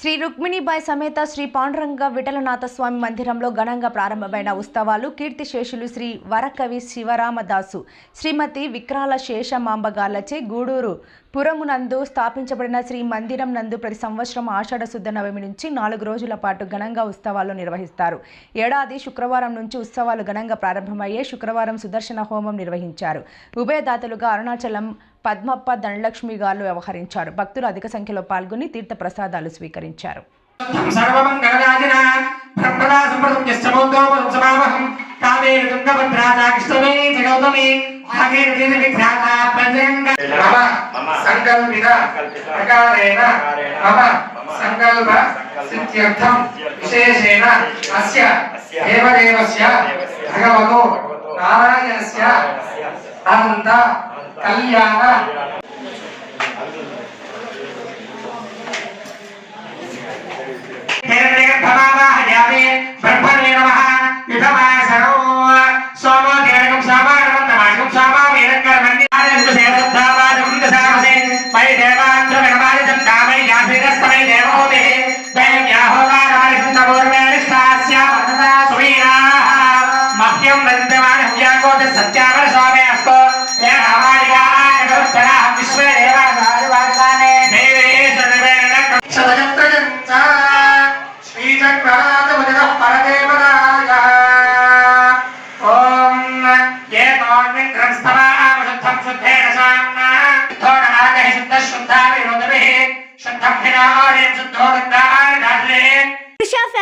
శ్రీ రుక్మిణిబాయ్ సమేత శ్రీ పాండురంగ విఠలనాథ స్వామి మందిరంలో ఘనంగా ప్రారంభమైన ఉత్సవాలు కీర్తిశేషులు శ్రీ వరకవి శివరామదాసు శ్రీమతి విక్రాల శేషమాంబగార్లచే గూడూరు పురమునందు స్థాపించబడిన శ్రీ మందిరం నందు ప్రతి సంవత్సరం ఆషాఢ శుద్ధ నవమి నుంచి నాలుగు రోజుల పాటు ఘనంగా ఉత్సవాలు నిర్వహిస్తారు. ఏడాది శుక్రవారం నుంచి ఉత్సవాలు ఘనంగా ప్రారంభమయ్యే శుక్రవారం సుదర్శన హోమం నిర్వహించారు. ఉభయదాతలుగా అరుణాచలం పద్మప్ప ధనలక్ష్మి గారు వ్యవహరించారు. భక్తులు అధిక సంఖ్యలో పాల్గొని తీర్థ ప్రసాదాలు స్వీకరించారు సంకల్పిత ప్రకారేణ మమ సంకల్ప సిద్ధ్యర్థం విశేషేణ అస్య దేవదేవస్య భగవతో நாராயணஸ்ய அந்த கல்யாண. सत्यम वंदमान हव्याको ते सत्यावर स्वामी अस्तो। यह हमारी आय ये रामारिका नगरतरा विश्व देवा साधुवादाने देवे सदवेन सदजप्रजंता श्रीजग्रात परदे परदेवराय ओम ये नॉर्मिन ग्रंथमा शुद्धम सुधे रसाना थोड़ा आगे सुधा शुद्ध शुद्धा विरोधभिः सुधा फिरा और शुद्धो सुधा